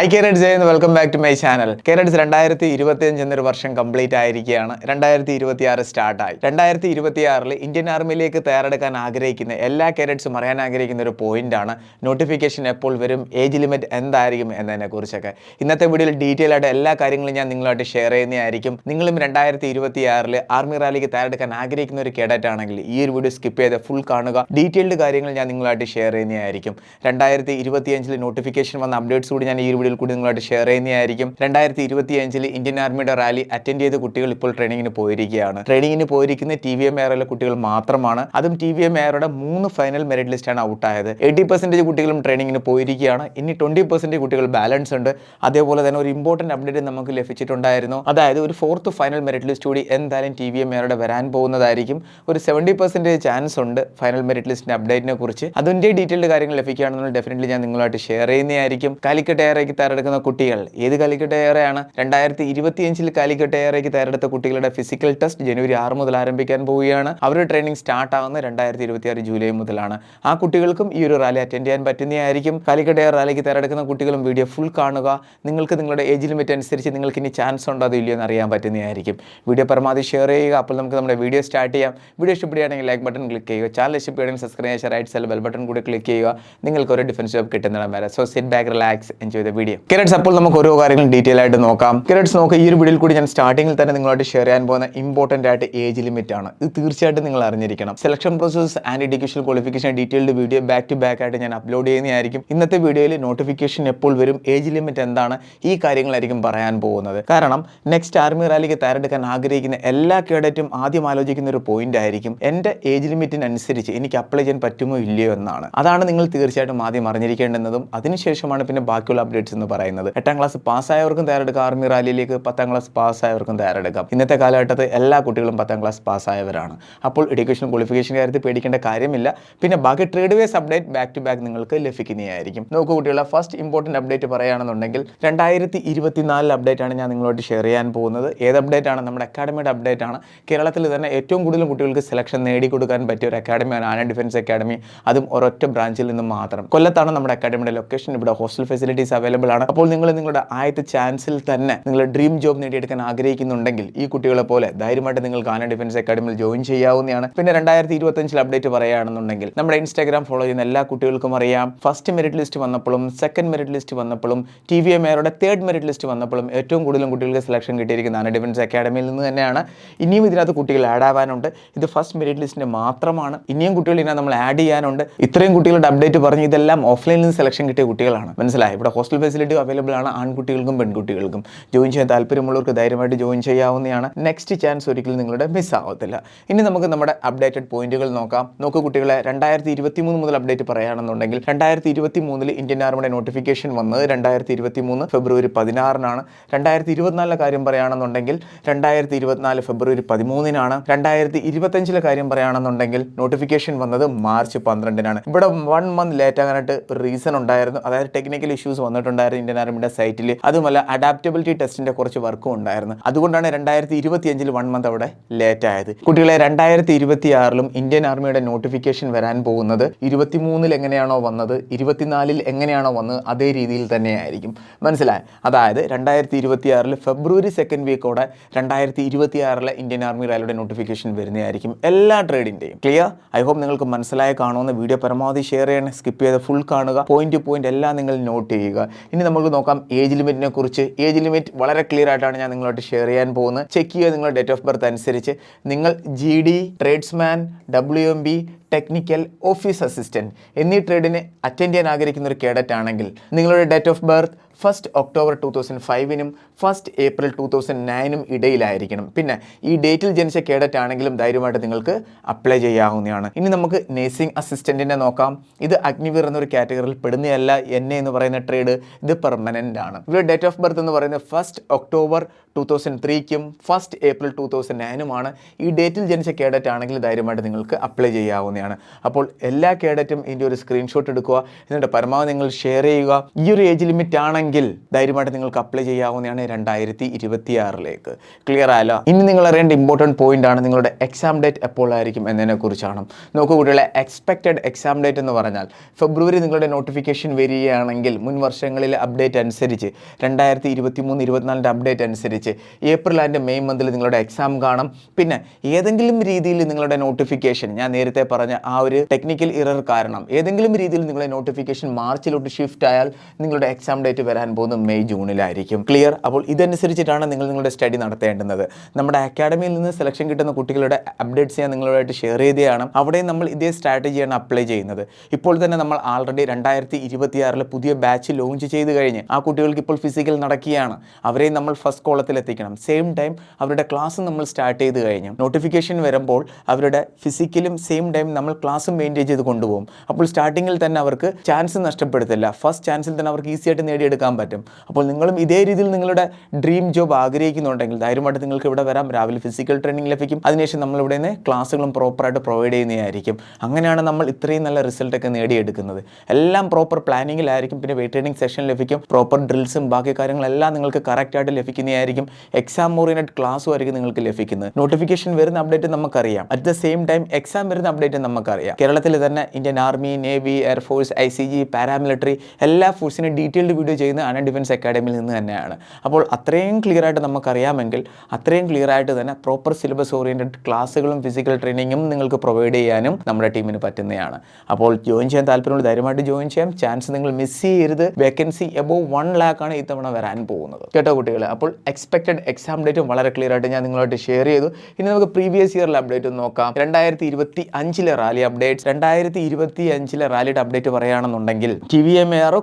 Hi cadets എന്ന് welcome back to my channel cadets രണ്ടായിരത്തി ഇരുപത്തി അഞ്ച് എന്നൊരു വർഷം കംപ്ലീറ്റ് ആയിരിക്കുകയാണ്. രണ്ടായിരത്തി ഇരുപത്തി ആറ് സ്റ്റാർട്ടായി രണ്ടായിരത്തി ഇരുപത്തി ആറിൽ ഇന്ത്യൻ ആർമിയിലേക്ക് തയ്യാറെടുക്കാൻ ആഗ്രഹിക്കുന്ന എല്ലാ കേരഡ്സും അറിയാൻ ആഗ്രഹിക്കുന്ന ഒരു പോയിന്റ് ആണ് നോട്ടിഫിക്കേഷൻ എപ്പോൾ വരും ഏജ് ലിമിറ്റ് എന്തായിരിക്കും എന്നതിനെ കുറിച്ചൊക്കെ ഇന്നത്തെ വീഡിയോയിൽ ഡീറ്റെയിൽ ആയിട്ട് എല്ലാ കാര്യങ്ങളും ഞാൻ നിങ്ങളുമായിട്ട് ഷെയർ ചെയ്യുന്നതായിരിക്കും. നിങ്ങളും രണ്ടായിരത്തി ഇരുപത്തി ആറിൽ ആർമി റാലിക്ക് തയ്യാറെടുക്കാൻ ആഗ്രഹിക്കുന്ന ഒരു കേഡറ്റ് ആണെങ്കിൽ ഈ ഒരു വീഡിയോ സ്കിപ്പ് ചെയ്ത് ഫുൾ കാണുക. ഡീറ്റെയിൽഡ് കാര്യങ്ങൾ ഞാൻ നിങ്ങളുമായിട്ട് ഷെയർ ചെയ്യുന്നതായിരിക്കും. രണ്ടായിരത്തി ഇരുപത്തി അഞ്ചിൽ നോട്ടിഫിക്കേഷൻ വന്ന അപ്ഡേറ്റ്സ് കൂടി ഞാൻ ഈ ഒരു വീഡിയോയിൽ കൂടി നിങ്ങളായിട്ട് ഷെയർ ചെയ്യുന്നതായിരിക്കും. രണ്ടായിരത്തി ഇരുപത്തി അഞ്ചിൽ ഇന്ത്യൻ ആർമിയുടെ റാലി അറ്റൻഡ് ചെയ്ത കുട്ടികൾ ഇപ്പോൾ ട്രെയിനിങ്ങിന് പോയിരിക്കുകയാണ്. ട്രെയിനിങ്ങിന് പോയിരിക്കുന്ന ടി വി എം എയറിലെ കുട്ടികൾ മാത്രമാണ്. അതും ടി വി എം എയറുടെ മൂന്ന് ഫൈനൽ മെറിറ്റ് ലിസ്റ്റാണ് ഔട്ടായത് എയ്റ്റി പെർസെന്റേജ് കുട്ടികളും ട്രെയിനിങ്ങിന് പോയിരിക്കുകയാണ്. ഇനി ട്വന്റി പെർസെന്റേജ് കുട്ടികൾ ബാലൻസ് ഉണ്ട്. അതേപോലെ തന്നെ ഒരു ഇമ്പോർട്ടന്റ് അപ്ഡേറ്റ് നമുക്ക് ലഭിച്ചിട്ടുണ്ടായിരുന്നു. അതായത് ഒരു ഫോർത്ത് ഫൈനൽ മെറിറ്റ് ലിസ്റ്റ് കൂടി എന്തായാലും ടി വി എം എയറുടെ വരാൻ പോകുന്നതായിരിക്കും. ഒരു സെവന്റി പെർസെന്റേജ് ചാൻസ് ഉണ്ട് ഫൈനൽ മെറിറ്റ് ലിസ്റ്റിന്റെ അപ്ഡേറ്റിനെ കുറിച്ച്. അതിന്റെ ഡീറ്റെയിൽഡ് കാര്യങ്ങൾ ലഭിക്കുകയാണെന്നുള്ള ഡെഫിനറ്റ്ലി ഞാൻ നിങ്ങളായിട്ട് ഷെയർ ചെയ്യുന്നതായിരിക്കും. കാലിക്കറ്റ് എയറേക്ക് തയ്യാറെടുക്കുന്ന കുട്ടികൾ. ഏത് കാലിക്കറ്റ് എയറയാണ് രണ്ടായിരത്തി ഇരുപത്തിയഞ്ചിൽ കാലിക്കറ്റ് എയറേക്ക് തയ്യാറെടുത്ത കുട്ടികളുടെ ഫിസിക്കൽ ടെസ്റ്റ് ജനുവരി ആറ് മുതൽ ആരംഭിക്കാൻ പോവുകയാണ്. അവരുടെ ട്രെയിനിങ് സ്റ്റാർട്ട് ആവുന്നത് രണ്ടായിരത്തി ഇരുപത്തി ആറ് ജൂലൈ മുതലാണ്. ആ കുട്ടികൾക്കും ഈ ഒരു റാലി അറ്റൻഡ് ചെയ്യാൻ പറ്റുന്നതായിരിക്കും. കാലിക്കറ്റ് എയർ റാലിക്ക് തയ്യാറെടുക്കുന്ന കുട്ടികളും വീഡിയോ ഫുൾ കാണുക. നിങ്ങൾക്ക് നിങ്ങളുടെ ഏജ് ലിമിറ്റ് അനുസരിച്ച് നിങ്ങൾക്ക് ഇനി ചാൻസ് ഉണ്ടോ അതോ ഇല്ലയോ എന്ന് അറിയാൻ പറ്റുന്നതായിരിക്കും. വീഡിയോ പരമാവധി ഷെയർ ചെയ്യുക. അപ്പോൾ നമുക്ക് നമ്മുടെ വീഡിയോ സ്റ്റാർട്ട് ചെയ്യാം. വീഡിയോ ഇഷ്ടപ്പെടുകയാണെങ്കിൽ ലൈക്ക് ബട്ടൺ ക്ലിക്ക് ചെയ്യുക. ചാനൽ ഇഷ്ടപ്പെടുകയാണെങ്കിൽ സബ്സ്ക്രൈബ് ചെയ്യുക റൈറ്റ് സൈഡ് ബെൽ ബട്ടൺ കൂടി ക്ലിക്ക് ചെയ്യുക. നിങ്ങൾക്ക് ഒരു ഡിഫൻസ് ജോബ് കിട്ടുന്നതാണ് വരെ. So sit back relax enjoy the video cadets അപ്പോൾ നമുക്ക് ഓരോ കാര്യങ്ങളും ഡീറ്റെയിൽ ആയിട്ട് നോക്കാം. കിരട്സ് നോക്കുക ഈ ഒരു വീഡിയോയിൽ കൂടി ഞാൻ സ്റ്റാർട്ടിങ്ങിൽ തന്നെ നിങ്ങളായിട്ട് ഷെയർ ചെയ്യാൻ പോകുന്ന ഇമ്പോർട്ടന്റ് ആയിട്ട് ഏജ് ലിമിറ്റ് ആണ്. ഇത് തീർച്ചയായിട്ടും നിങ്ങൾ അറിഞ്ഞിരിക്കണം. Selection process and education qualification detailed video back to back ആയിട്ട് ഞാൻ അപ്ലോഡ് ചെയ്യുന്നതായിരിക്കും. ഇന്നത്തെ വീഡിയോയിൽ നോട്ടിഫിക്കേഷൻ എപ്പോൾ വരും ഏജ് ലിമിറ്റ് എന്താണ് ഈ കാര്യങ്ങളായിരിക്കും പറയാൻ പോകുന്നത്. കാരണം നെക്സ്റ്റ് ആർമി റാലിക്ക് തയ്യാറെടുക്കാൻ ആഗ്രഹിക്കുന്ന എല്ലാ കേഡറ്റും ആദ്യം ആലോചിക്കുന്ന ഒരു പോയിന്റ് ആയിരിക്കും. എന്റെ ഏജ് ലിമിറ്റിനനുസരിച്ച് എനിക്ക് അപ്ലൈ ചെയ്യാൻ പറ്റുമോ ഇല്ലയോ എന്നാണ്. അതാണ് നിങ്ങൾ തീർച്ചയായിട്ടും ആദ്യം അറിഞ്ഞിരിക്കേണ്ടുന്നതും. അതിനുശേഷമാണ് പിന്നെ ബാക്കിയുള്ള അപ്ഡേറ്റ്സ് എന്ന് പറയുന്നത്. എട്ടാം ക്ലാസ് പാസ്സായവർക്കും തയ്യാറെടുക്കാം. ആർമി റാലിയിലേക്ക് പത്താം ക്ലാസ് പാസ്സായവർക്കും തയ്യാറെടുക്കാം. ഇന്നത്തെ കാലഘട്ടത്തിൽ എല്ലാ കുട്ടികളും പത്താം ക്ലാസ് പാസ്സായവരാണ്. അപ്പോൾ എഡ്യൂക്കേഷൻ ക്വാളിഫിക്കേഷൻ കാര്യത്തിൽ പേടിക്കേണ്ട കാര്യമില്ല. പിന്നെ ബാക്കി trade ways update back to back നിങ്ങൾക്ക് ലഭിക്കുന്നതായിരിക്കും. നോക്കൂ കുട്ടികളെ ഫസ്റ്റ് ഇമ്പോർട്ടന്റ് അപ്ഡേറ്റ് പറയുകയാണെന്നുണ്ടെങ്കിൽ രണ്ടായിരത്തി ഇരുപത്തിനാലിൽ അപ്ഡേറ്റ് ആണ് ഞാൻ നിങ്ങളോട് ഷെയർ ചെയ്യാൻ പോകുന്നത്. ഏത് അപ്ഡേറ്റ് ആണ്? നമ്മുടെ അക്കാഡമിയുടെ അപ്ഡേറ്റ് ആണ്. കേരളത്തിൽ തന്നെ ഏറ്റവും കൂടുതൽ കുട്ടികൾക്ക് സെലക്ഷൻ നേടിക്കൊടുക്കാൻ പറ്റിയ ഒരു അക്കാഡമിയാണ് ആന ഡിഫൻസ് അക്കാഡമി അതും ഒരൊറ്റ ബ്രാഞ്ചിൽ നിന്ന് മാത്രം. കൊല്ലത്താണ് നമ്മുടെ അക്കാഡമിയുടെ ലൊക്കേഷൻ ഇവിടെ ഹോസ്റ്റൽ ഫെസിലിറ്റീസ് അവൈലബിൾ ആണ്. അപ്പോൾ നിങ്ങൾ നിങ്ങളുടെ ആദ്യത്തെ ചാൻസിൽ തന്നെ നിങ്ങൾ ഡ്രീം ജോബ് നേടിയെടുക്കാൻ ആഗ്രഹിക്കുന്നുണ്ടെങ്കിൽ ഈ കുട്ടികളെ പോലെ ധൈര്യമായിട്ട് നിങ്ങൾ ആന ഡിഫൻസ് അക്കാഡമിയിൽ ജോയിൻ ചെയ്യാവുന്നതാണ്. പിന്നെ രണ്ടായിരത്തി ഇരുപത്തഞ്ചിൽ അപ്ഡേറ്റ് പറയുകയാണെന്നുണ്ടെങ്കിൽ നമ്മുടെ ഇൻസ്റ്റാഗ്രാം ഫോളോ ചെയ്യുന്ന എല്ലാ കുട്ടികൾക്കും അറിയാം. ഫസ്റ്റ് മെറിറ്റ് ലിസ്റ്റ് വന്നപ്പോഴും സെക്കൻഡ് മെറിറ്റ് ലിസ്റ്റ് വന്നപ്പോഴും ടി വി എം എയറുടെ തേർഡ് മെറിറ്റ് ലിസ്റ്റ് വന്നപ്പോഴും ഏറ്റവും കൂടുതലും കുട്ടികൾക്ക് സെലക്ഷൻ കിട്ടിയിരിക്കുന്ന ആന ഡിഫൻസ് അക്കാഡമിയിൽ നിന്ന് തന്നെയാണ്. ഇനിയും ഇതിനകത്ത് കുട്ടികൾ ആഡ് ആവാനുണ്ട്. ഇത് ഫസ്റ്റ് മെറിറ്റ് ലിസ്റ്റിന്റെ മാത്രമാണ്. ഇനിയും കുട്ടികൾ ഇതിനകത്ത് നമ്മൾ ആഡ് ചെയ്യാനുണ്ട്. ഇത്രയും കുട്ടികളുടെ അപ്ഡേറ്റ് പറഞ്ഞ് ഇതെല്ലാം ഓഫ്ലൈനിൽ നിന്ന് സെലക്ഷൻ കിട്ടിയ കുട്ടികളാണ്. മനസ്സിലായി? ഇവിടെ ഹോസ്റ്റൽ ഫെസിലിറ്റി അവൈലബിൾ ആണ് ആൺകുട്ടികൾക്കും പെൺകുട്ടികൾക്കും. ജോയിൻ ചെയ്യാൻ താല്പര്യമുള്ളവർക്ക് ധൈര്യമായിട്ട് ജോയിൻ ചെയ്യാവുന്നതാണ്. നെക്സ്റ്റ് ചാൻസ് ഒരിക്കലും നിങ്ങളുടെ മിസ് ആവത്തില്ല. ഇനി നമുക്ക് നമ്മുടെ അപ്ഡേറ്റഡ് പോയിന്റുകൾ നോക്കാം. നോക്കൂ കുട്ടികളെ രണ്ടായിരത്തി ഇരുപത്തി മൂന്ന് മുതൽ അപ്ഡേറ്റ് പറയുകയാണെന്നുണ്ടെങ്കിൽ രണ്ടായിരത്തി ഇരുപത്തി മൂന്നിൽ ഇന്ത്യൻ ആർമിയുടെ നോട്ടിഫിക്കേഷൻ വന്നത് രണ്ടായിരത്തി ഇരുപത്തി മൂന്ന് ഫെബ്രുവരി പതിനാറിനാണ്. രണ്ടായിരത്തി ഇരുപത്തിനാലിലെ കാര്യം പറയുകയാണെന്നുണ്ടെങ്കിൽ രണ്ടായിരത്തി ഇരുപത്തിനാല് ഫെബ്രുവരി പതിമൂന്നിനാണ്. രണ്ടായിരത്തി ഇരുപത്തഞ്ചിലെ കാര്യം പറയുകയാണെന്നുണ്ടെങ്കിൽ നോട്ടിഫിക്കേഷൻ വന്നത് മാർച്ച് പന്ത്രണ്ടിനാണ്. ഇവിടെ വൺ മന്ത് ലേറ്റ് ആകാനായിട്ട് ഒരു റീസൺ ഉണ്ടായിരുന്നു. അതായത് ടെക്നിക്കൽ ഇഷ്യൂസ് വന്നിട്ടുണ്ടായിരുന്നു ഇന്ത്യൻ ആർമിയുടെ സൈറ്റിൽ. അതുമല്ല അഡാപ്റ്റബിലിറ്റി ടെസ്റ്റിന്റെ കുറച്ച് വർക്കും ഉണ്ടായിരുന്നു. അതുകൊണ്ടാണ് രണ്ടായിരത്തി ഇരുപത്തി അഞ്ചിൽ വൺ മന്ത് അവിടെ ലേറ്റ് ആയത്. കുട്ടികളെ രണ്ടായിരത്തി ഇരുപത്തി ആറിലും ഇന്ത്യൻ ആർമിയുടെ നോട്ടിഫിക്കേഷൻ വരാൻ പോകുന്നത് ഇരുപത്തിമൂന്നിൽ എങ്ങനെയാണോ വന്നത് ഇരുപത്തിനാലിൽ എങ്ങനെയാണോ വന്നത് അതേ രീതിയിൽ തന്നെയായിരിക്കും. മനസ്സിലായി? അതായത് രണ്ടായിരത്തി ഇരുപത്തി ആറിൽ ഫെബ്രുവരി സെക്കൻഡ് വീക്കോടെ രണ്ടായിരത്തി ഇരുപത്തി ആറിലെ ഇന്ത്യൻ ആർമി റാലിയുടെ നോട്ടിഫിക്കേഷൻ വരുന്നതായിരിക്കും എല്ലാ ട്രേഡിന്റെയും ക്ലിയർ ഐ ഹോപ്പ് നിങ്ങൾക്ക് മനസ്സിലായി കാണുമെന്ന് വീഡിയോ പരമാവധി ഷെയർ ചെയ്യണം. സ്കിപ്പ് ചെയ്ത് ഫുൾ കാണുക. പോയിന്റ് ടു പോയിന്റ് എല്ലാം നിങ്ങൾ നോട്ട് ചെയ്യുക. ഇനി നമുക്ക് നോക്കാം ഏജ് ലിമിറ്റിനെ കുറിച്ച്. ഏജ് ലിമിറ്റ് വളരെ ക്ലിയർ ആയിട്ടാണ് ഞാൻ നിങ്ങളോട്ട് ഷെയർ ചെയ്യാൻ പോകുന്നത്. ചെക്ക് ചെയ്യുക നിങ്ങളുടെ ഡേറ്റ് ഓഫ് ബർത്ത് അനുസരിച്ച്. നിങ്ങൾ G D tradesman W M B technical office assistant എന്നീ ട്രേഡിനെ അറ്റൻഡ് ചെയ്യാൻ ആഗ്രഹിക്കുന്ന ഒരു കേഡറ്റ് ആണെങ്കിൽ നിങ്ങളുടെ date of birth first October two thousand ഫൈവിനും first April two thousand നയനും ഇടയിലായിരിക്കണം. പിന്നെ ഈ ഡേറ്റിൽ ജനിച്ച കേഡറ്റ് ആണെങ്കിലും ധൈര്യമായിട്ട് നിങ്ങൾക്ക് അപ്ലൈ ചെയ്യാവുന്നതാണ്. ഇനി നമുക്ക് നേഴ്സിംഗ് അസിസ്റ്റന്റിനെ നോക്കാം. ഇത് അഗ്നിവീർ എന്നൊരു കാറ്റഗറിയിൽ പെടുന്നതല്ല. എൻ എന്ന് പറയുന്ന ട്രേഡ് ഇത് പെർമനന്റ് ആണ്. ഇവരുടെ ഡേറ്റ് ഓഫ് ബർത്ത് എന്ന് പറയുന്നത് ഫസ്റ്റ് ഒക്ടോബർ ടു തൗസൻഡ് ത്രീക്കും ഫസ്റ്റ് ഏപ്രിൽ ടു തൗസൻഡ് നയനുമാണ് ഈ ഡേറ്റിൽ ജനിച്ച കേഡറ്റ് ആണെങ്കിൽ ധൈര്യമായിട്ട് നിങ്ങൾക്ക് അപ്ലൈ ചെയ്യാവുന്നതാണ്. അപ്പോൾ എല്ലാ കേഡറ്റും ഇതിന്റെ ഒരു സ്ക്രീൻഷോട്ട് എടുക്കുക. എന്നിട്ട് പരമാവധി നിങ്ങൾ ഷെയർ ചെയ്യുക. ഈ ഒരു ഏജ് ലിമിറ്റ് ആണെങ്കിൽ ഉണ്ടെങ്കിൽ ധൈര്യമായിട്ട് നിങ്ങൾക്ക് അപ്ലൈ ചെയ്യാവുന്നതാണ് രണ്ടായിരത്തി ഇരുപത്തി ആറിലേക്ക് ക്ലിയർ ആയല്ലോ? ഇനി നിങ്ങൾ അറിയേണ്ട ഇമ്പോർട്ടന്റ് പോയിന്റ് ആണ് നിങ്ങളുടെ എക്സാം ഡേറ്റ് എപ്പോഴായിരിക്കും എന്നതിനെ കുറിച്ചാണ്. നോക്കൂ കുട്ടികളെ എക്സ്പെക്റ്റഡ് എക്സാം ഡേറ്റ് എന്ന് പറഞ്ഞാൽ ഫെബ്രുവരി നിങ്ങളുടെ നോട്ടിഫിക്കേഷൻ വരികയാണെങ്കിൽ മുൻ വർഷങ്ങളിലെ അപ്ഡേറ്റ് അനുസരിച്ച് രണ്ടായിരത്തി ഇരുപത്തി മൂന്ന് ഇരുപത്തിനാലിന്റെ അപ്ഡേറ്റ് അനുസരിച്ച് ഏപ്രിൽ ആൻഡ് മെയ് മന്തിൽ നിങ്ങളുടെ എക്സാം കാണും. പിന്നെ ഏതെങ്കിലും രീതിയിൽ നിങ്ങളുടെ നോട്ടിഫിക്കേഷൻ ഞാൻ നേരത്തെ പറഞ്ഞ ആ ഒരു ടെക്നിക്കൽ ഇറർ കാരണം ഏതെങ്കിലും രീതിയിൽ നിങ്ങളുടെ നോട്ടിഫിക്കേഷൻ മാർച്ചിലോട്ട് ഷിഫ്റ്റ് ആയാൽ നിങ്ങളുടെ എക്സാം ഡേറ്റ് വരാൻ പോകുന്നത് മെയ് ജൂണിലായിരിക്കും. ക്ലിയർ അപ്പോൾ ഇതനുസരിച്ചിട്ടാണ് നിങ്ങൾ നിങ്ങളുടെ സ്റ്റഡി നടത്തേണ്ടുന്നത്. നമ്മുടെ അക്കാഡമിയിൽ നിന്ന് സെലക്ഷൻ കിട്ടുന്ന കുട്ടികളുടെ അപ്ഡേറ്റ്സ് ഞാൻ നിങ്ങളുമായിട്ട് ഷെയർ ചെയ്തതാണ്. അവിടെ നമ്മൾ ഇതേ സ്ട്രാറ്റജിയാണ് അപ്ലൈ ചെയ്യുന്നത്. ഇപ്പോൾ തന്നെ നമ്മൾ ആൾറെഡി രണ്ടായിരത്തി ഇരുപത്തിയാറിൽ പുതിയ ബാച്ച് ലോഞ്ച് ചെയ്ത് കഴിഞ്ഞ് ആ കുട്ടികൾക്ക് ഇപ്പോൾ ഫിസിക്കൽ നടക്കുകയാണ്. അവരെ നമ്മൾ ഫസ്റ്റ് കോളത്തിൽ എത്തിക്കണം. സെയിം ടൈം അവരുടെ ക്ലാസ് നമ്മൾ സ്റ്റാർട്ട് ചെയ്ത് കഴിഞ്ഞു. നോട്ടിഫിക്കേഷൻ വരുമ്പോൾ അവരുടെ ഫിസിക്കലും സെയിം ടൈം നമ്മൾ ക്ലാസ്സും മെയിന്റെയിൻ ചെയ്ത് കൊണ്ടുപോകും. അപ്പോൾ സ്റ്റാർട്ടിങ്ങിൽ തന്നെ അവർക്ക് ചാൻസ് നഷ്ടപ്പെടുത്തില്ല. ഫസ്റ്റ് ചാൻസിൽ തന്നെ അവർക്ക് ഈസിയായിട്ട് നേടിയെടുക്കാൻ പറ്റും. അപ്പോൾ നിങ്ങളും ഇതേ രീതിയിൽ നിങ്ങളുടെ ഡ്രീം ജോബ് ആഗ്രഹിക്കുന്നുണ്ടെങ്കിൽ ധൈര്യമായിട്ട് നിങ്ങൾക്ക് ഇവിടെ വരാം. രാവിലെ ഫിസിക്കൽ ട്രെയിനിങ് ലഭിക്കും. അതിനുശേഷം നമ്മൾ ഇവിടെ നിന്ന് ക്ലാസ്സുകളും പ്രോപ്പറായിട്ട് പ്രൊവൈഡ് ചെയ്യുന്നതായിരിക്കും. അങ്ങനെയാണ് നമ്മൾ ഇത്രയും നല്ല റിസൾട്ടൊക്കെ നേടിയെടുക്കുന്നത്. എല്ലാം പ്രോപ്പർ പ്ലാനിങ്ങിലായിരിക്കും പിന്നെ വെയിറ്റ് ട്രെയിനിങ് സെഷൻ ലഭിക്കും. പ്രോപ്പർ ഡ്രിൽസും ബാക്കി കാര്യങ്ങളെല്ലാം നിങ്ങൾക്ക് കറക്റ്റായിട്ട് ലഭിക്കുന്നതായിരിക്കും. എക്സാം ഓറിയന്റഡ് ക്ലാസ്സും ആയിരിക്കും നിങ്ങൾക്ക് ലഭിക്കുന്നത്. നോട്ടിഫിക്കേഷൻ വരുന്ന അപ്ഡേറ്റ് നമുക്കറിയാം. At the same time exam വരുന്ന അപ്ഡേറ്റ് നമുക്കറിയാം. കേരളത്തിൽ തന്നെ Indian army navy air force I C G paramilitary എല്ലാ ഫോഴ്സിനും ഡീറ്റെയിൽഡ് വീഡിയോ ചെയ്യുന്ന അണ ഡിഫൻസ് അക്കാഡമിയിൽ നിന്ന് തന്നെയാണ്. അപ്പോൾ അത്രയും ക്ലിയർ ആയിട്ട് നമുക്കറിയാമെങ്കിൽ അത്രയും ക്ലിയർ ആയിട്ട് തന്നെ പ്രോപ്പർ സിലബസ് ഓറിയന്റഡ് ക്ലാസ്സുകളും ഫിസിക്കൽ ട്രെയിനിങ്ങും നിങ്ങൾക്ക് പ്രൊവൈഡ് ചെയ്യാനും നമ്മുടെ ടീമിന് പറ്റുന്നതാണ്. അപ്പോൾ ജോയിൻ ചെയ്യാൻ താല്പര്യമുള്ള ധൈര്യമായിട്ട് ജോയിൻ ചെയ്യാം. ചാൻസ് നിങ്ങൾ മിസ് ചെയ്യരുത്. വേക്കൻസി എബോവ് വൺ ലാക്ക് ആണ് ഇത്തവണ വരാൻ പോകുന്നത്. കേട്ടോ കുട്ടികളെ? അപ്പോൾ എക്സ്പെക്റ്റഡ് എക്സാം ഡേറ്റും വളരെ ക്ലിയർ ആയിട്ട് ഞാൻ നിങ്ങളായിട്ട് ഷെയർ ചെയ്തു. ഇനി നമുക്ക് പ്രീവിയസ് ഇയറിലെ അപ്ഡേറ്റ് നോക്കാം. രണ്ടായിരത്തി ഇരുപത്തി അഞ്ചിലെ റാലി അപ്ഡേറ്റ്സ് രണ്ടായിരത്തി ഇരുപത്തി അഞ്ചിലെ റാലിയുടെ അപ്ഡേറ്റ് പറയുകയാണെന്നുണ്ടെങ്കിൽ ടി വി എം എയറോ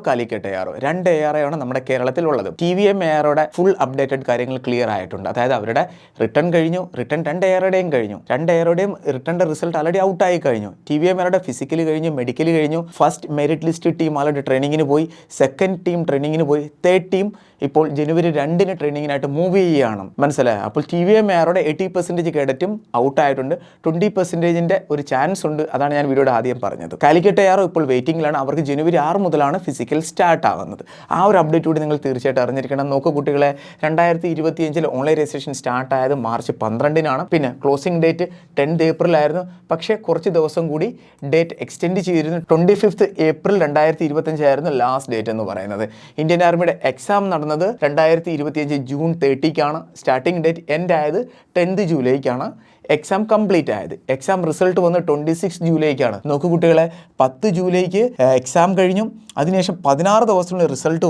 എ ആറോ രണ്ട് എയറോയാണ് നമ്മുടെ കേരളത്തിലുള്ളത്. ടി വി എം എയറോടെ ഫുൾ അപ്ഡേറ്റഡ് കാര്യങ്ങൾ ക്ലിയർ ആയിട്ടുണ്ട്. അതായത് അവരുടെ റിട്ടേൺ കഴിഞ്ഞു റിട്ടേൺ രണ്ട് എയറുടെയും കഴിഞ്ഞു. രണ്ട് എയറുടെയും റിട്ടേണിന്റെ റിസൾട്ട് ഓൾറെഡി ഔട്ടായി കഴിഞ്ഞു. ടി വി എം എയറുടെ ഫിസിക്കൽ കഴിഞ്ഞു മെഡിക്കലി കഴിഞ്ഞു. ഫസ്റ്റ് മെറിറ്റ് ലിസ്റ്റ് ടീം ആളുടെ ട്രെയിനിങ്ങിന് പോയി. സെക്കൻഡ് ടീം ട്രെയിനിങ്ങിന് പോയി. തേർഡ് ടീം ഇപ്പോൾ ജനുവരി രണ്ടിന് ട്രെയിനിങ്ങിനായിട്ട് മൂവ് ചെയ്യുകയാണ്. മനസ്സിലായോ? അപ്പോൾ T V M എയറോടെ eighty percentage കേഡറ്റും out ആയിട്ടുണ്ട്. ട്വന്റി പെർസെന്റേജിന്റെ ഒരു ചാൻസ് ഉണ്ട്. അതാണ് ഞാൻ വീഡിയോയുടെ ആദ്യം പറഞ്ഞത്. കാലിക്കറ്റ് എയറോ ഇപ്പോൾ വെയിറ്റിംഗിലാണ് അവർക്ക് ജനുവരി ആറ് മുതലാണ് ഫിസിക്കൽ സ്റ്റാർട്ട് ആകുന്നത് ആ ഒരു അപ്ഡേറ്റ് കൂടി നിങ്ങൾ തീർച്ചയായിട്ടും അറിഞ്ഞിരിക്കണം. നോക്കൂ കുട്ടികളെ രണ്ടായിരത്തി ഇരുപത്തി അഞ്ചിൽ ഓൺലൈൻ രജിസ്ട്രേഷൻ സ്റ്റാർട്ട് ആയത് മാർച്ച് പന്ത്രണ്ടിനാണ്. പിന്നെ ക്ലോസിംഗ് ഡേറ്റ് ടെൻത്ത് ഏപ്രിൽ ആയിരുന്നു. പക്ഷേ കുറച്ച് ദിവസം കൂടി ഡേറ്റ് എക്സ്റ്റെൻഡ് ചെയ്തിരുന്നു. ട്വന്റി ഫിഫ്ത്ത് ഏപ്രിൽ രണ്ടായിരത്തി ഇരുപത്തഞ്ചായിരുന്നു ലാസ്റ്റ് ഡേറ്റ് എന്ന് പറയുന്നത്. ഇന്ത്യൻ ആർമിയുടെ എക്സാം നടന്നത് രണ്ടായിരത്തി ഇരുപത്തിയഞ്ച് ജൂൺ തേർട്ടിക്കാണ് സ്റ്റാർട്ടിംഗ് ഡേറ്റ് എൻഡ് ആയത് ടെൻത്ത് ജൂലൈക്കാണ് എക്സാം കംപ്ലീറ്റ് ആയത്. എക്സാം റിസൾട്ട് വന്ന് ട്വന്റി സിക്സ് ജൂലൈക്കാണ് നോക്കൂ കുട്ടികളെ പത്ത് ജൂലൈക്ക് എക്സാം കഴിഞ്ഞു. അതിനുശേഷം പതിനാറ് ദിവസത്തിനുള്ള റിസൾട്ട്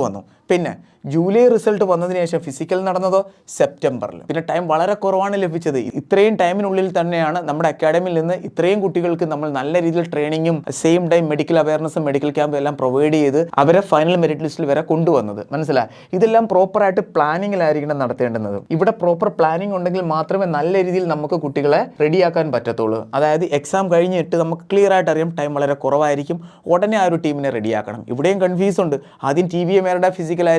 പിന്നെ ജൂലൈ റിസൾട്ട് വന്നതിന് ശേഷം ഫിസിക്കൽ നടന്നതോ സെപ്റ്റംബറിൽ പിന്നെ ടൈം വളരെ കുറവാണ് ലഭിച്ചത്. ഇത്രയും ടൈമിനുള്ളിൽ തന്നെയാണ് നമ്മുടെ അക്കാഡമിയിൽ നിന്ന് ഇത്രയും കുട്ടികൾക്ക് നമ്മൾ നല്ല രീതിയിൽ ട്രെയിനിങ്ങും സെയിം ടൈം മെഡിക്കൽ അവയർനെസ്സും മെഡിക്കൽ ക്യാമ്പും എല്ലാം പ്രൊവൈഡ് ചെയ്ത് അവരെ ഫൈനൽ മെറിറ്റ് ലിസ്റ്റിൽ വരെ കൊണ്ടുവന്നത്. മനസ്സിലായി? ഇതെല്ലാം പ്രോപ്പറായിട്ട് പ്ലാനിങ്ങിലായിരിക്കണം നടത്തേണ്ടുന്നത്. ഇവിടെ പ്രോപ്പർ പ്ലാനിങ് ഉണ്ടെങ്കിൽ മാത്രമേ നല്ല രീതിയിൽ നമുക്ക് കുട്ടികളെ റെഡിയാക്കാൻ പറ്റത്തുള്ളൂ. അതായത് എക്സാം കഴിഞ്ഞിട്ട് നമുക്ക് ക്ലിയർ ആയിട്ട് അറിയാം ടൈം വളരെ കുറവായിരിക്കും. ഉടനെ ആ ഒരു ടീമിനെ റെഡിയാക്കണം ഇവിടെയും കൺഫ്യൂസ് ഉണ്ട്. ആദ്യം ടി വി ഫിസിക്കൽ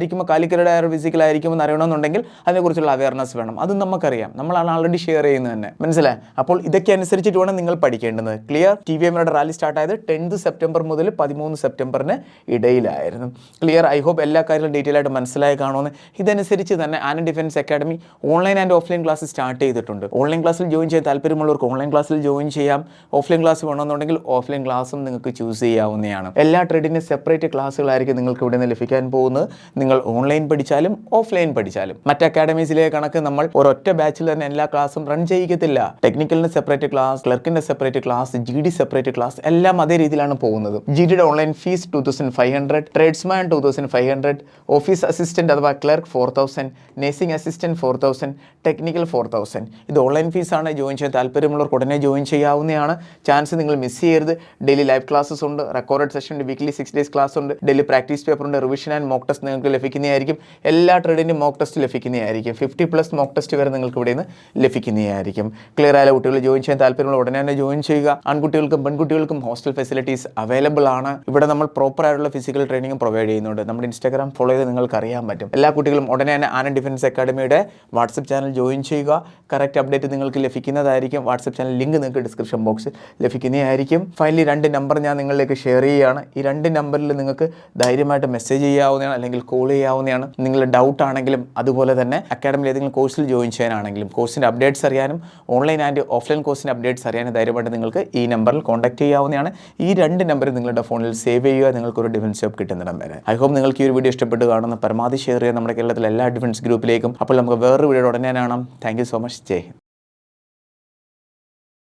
ഫിസിക്കൽ ആയിരിക്കും എന്ന് അറിയണമെന്നുണ്ടെങ്കിൽ അതിനെക്കുറിച്ചുള്ള അവയർനെസ് വേണം. അത് നമുക്കറിയാം. നമ്മളാണ് ആൾറെഡി ഷെയർ ചെയ്യുന്നത് തന്നെ. മനസ്സിലായി? അപ്പോൾ ഇതൊക്കെ അനുസരിച്ചിട്ട് വേണം നിങ്ങൾ പഠിക്കേണ്ടത്. ക്ലിയർ ടി വി എമ്മയുടെ റാലി സ്റ്റാർട്ട് ആയത് ടെൻത്ത് സെപ്റ്റംബർ മുതൽ പതിമൂന്ന് സെപ്റ്റംബറിന് ഇടയിലായിരുന്നു. ക്ലിയർ ഐ ഹോപ്പ് എല്ലാ കാര്യങ്ങളും ഡീറ്റെയിൽ ആയിട്ട് മനസ്സിലായി കാണുമെന്ന്. ഇതനുസരിച്ച് തന്നെ and defence academy online and offline class start ചെയ്തിട്ടുണ്ട്. ഓൺലൈൻ ക്ലാസ്സിൽ ജോയിൻ ചെയ്യാൻ താല്പര്യമുള്ളവർക്ക് ഓൺലൈൻ ക്ലാസ്സിൽ ജോയിൻ ചെയ്യാം. ഓഫ്ലൈൻ ക്ലാസ് വേണമെന്നുണ്ടെങ്കിൽ ഓഫ്ലൈൻ ക്ലാസ്സും നിങ്ങൾക്ക് ചൂസ് ചെയ്യാവുന്നതാണ്. എല്ലാ ട്രേഡിന്റെ സെപ്പറേറ്റ് ക്ലാസ്സുകളായിരിക്കും നിങ്ങൾക്ക് ഇവിടെ നിന്ന് ലഭിക്കാൻ പോകുന്നത്. നിങ്ങൾ ഓൺലൈൻ പഠിച്ചാലും ഓഫ്ലൈൻ പഠിച്ചാലും. മറ്റ് അക്കാഡമീസിലെ കണക്ക് നമ്മൾ ഒരൊറ്റ ബാച്ചിൽ തന്നെ എല്ലാ ക്ലാസ്സും റൺ ചെയ്യിക്കത്തില്ല. ടെക്നിക്കലിന് separate class ക്ലർക്കിന്റെ separate class G D separate class എല്ലാം അതേ രീതിയിലാണ് പോകുന്നത്. ജി ഡിയുടെ online fees two thousand five hundred tradesman two thousand five hundred office assistant അഥവാ clerk four thousand nursing assistant four thousand technical four thousand ഇത് online ഫീസാണ് join ചെയ്യാൻ താല്പര്യമുള്ളവർക്ക് ഉടനെ ജോയിൻ ചെയ്യാവുന്നതാണ്. ചാൻസ് നിങ്ങൾ മിസ് ചെയ്യരുത്. ഡെയിലി ലൈവ് ക്ലാസ്സസ് ഉണ്ട് record session weekly six days class ഉണ്ട് ഡെയിലി പ്രാക്ടീസ് പേപ്പർ ഉണ്ട് റിവിഷൻ ആൻഡ് മോക്ക് ടെസ്റ്റ് നിങ്ങൾക്ക് ലഭിക്കുന്നതായിരിക്കും. എല്ലാ ട്രേഡിന്റെയും മോക്ക് ടെസ്റ്റ് ലഭിക്കുന്നതായിരിക്കും. ഫിഫ്റ്റി പ്ലസ് മോക്ക് ടെസ്റ്റ് വരെ നിങ്ങൾക്ക് ഇവിടെ നിന്ന് ലഭിക്കുന്നതായിരിക്കും. ക്ലിയർ ആയ കുട്ടികൾ ജോയിൻ ചെയ്യാൻ താല്പര്യമുള്ള ഉടനെ തന്നെ ജോയിൻ ചെയ്യുക. ആൺകുട്ടികൾക്കും പെൺകുട്ടികൾക്കും ഹോസ്റ്റൽ ഫെസിലിറ്റീസ് അവൈലബിൾ ആണ്. ഇവിടെ നമ്മൾ പ്രോപ്പർ ആയിട്ടുള്ള ഫിസിക്കൽ ട്രെയിനിങ് പ്രൊവൈഡ് ചെയ്യുന്നുണ്ട്. നമ്മുടെ ഇൻസ്റ്റാഗ്രാം ഫോളോ ചെയ്ത് നിങ്ങൾക്ക് അറിയാൻ പറ്റും. എല്ലാ കുട്ടികളും ഉടനെ തന്നെ ആനൻ ഡിഫൻസ് അക്കാഡമിയുടെ വാട്സപ്പ് ചാനൽ ജോയിൻ ചെയ്യുക. കറക്റ്റ് അപ്ഡേറ്റ് നിങ്ങൾക്ക് ലഭിക്കുന്നതായിരിക്കും. വാട്സപ്പ് ചാനൽ ലിങ്ക് നിങ്ങൾക്ക് ഡിസ്ക്രിപ്ഷൻ ബോക്സിൽ ലഭിക്കുന്നതായിരിക്കും. ഫൈനലി രണ്ട് നമ്പർ ഞാൻ നിങ്ങളിലേക്ക് ഷെയർ ചെയ്യുകയാണ്. ഈ രണ്ട് നമ്പറിൽ നിങ്ങൾക്ക് ധൈര്യമായിട്ട് മെസ്സേജ് ചെയ്യാവുന്നതാണ്. അല്ലെങ്കിൽ കോൾ ചെയ്യാവുന്നതാണ്. നിങ്ങളുടെ ഡൗട്ട് ആണെങ്കിലും അതുപോലെ തന്നെ അക്കാഡമിയിൽ ഏതെങ്കിലും കോഴ്സിൽ ജോയിൻ ചെയ്യാനാണെങ്കിലും കോഴ്സിന്റെ അപ്ഡേറ്റ്സ് അറിയാനും ഓൺലൈൻ ആൻഡ് ഓഫ്ലൈൻ കോഴ്സിന്റെ അപ്ഡേറ്റ്സ് അറിയാനും ധൈര്യമായിട്ട് നിങ്ങൾക്ക് ഈ നമ്പറിൽ കോൺടാക്ട് ചെയ്യാവുന്നതാണ്. ഈ രണ്ട് നമ്പർ നിങ്ങളുടെ ഫോണിൽ സേവ് ചെയ്യുക നിങ്ങൾക്ക് ഒരു ഡിഫൻസ് ജോബ് കിട്ടുന്നിടം വരെ. ഐ ഹോപ്പ് നിങ്ങൾക്ക് ഈ ഒരു വീഡിയോ ഇഷ്ടപ്പെട്ട് കാണുന്ന പരമാവധി ഷെയർ ചെയ്യുക. നമ്മുടെ കേരളത്തിലെ എല്ലാ ഡിഫൻസ് ഗ്രൂപ്പിലേക്കും അപ്പോൾ നമുക്ക് വേറൊരു വീഡിയോ ഉടനെ കാണാം. താങ്ക് സോ മച്ച് ജയ്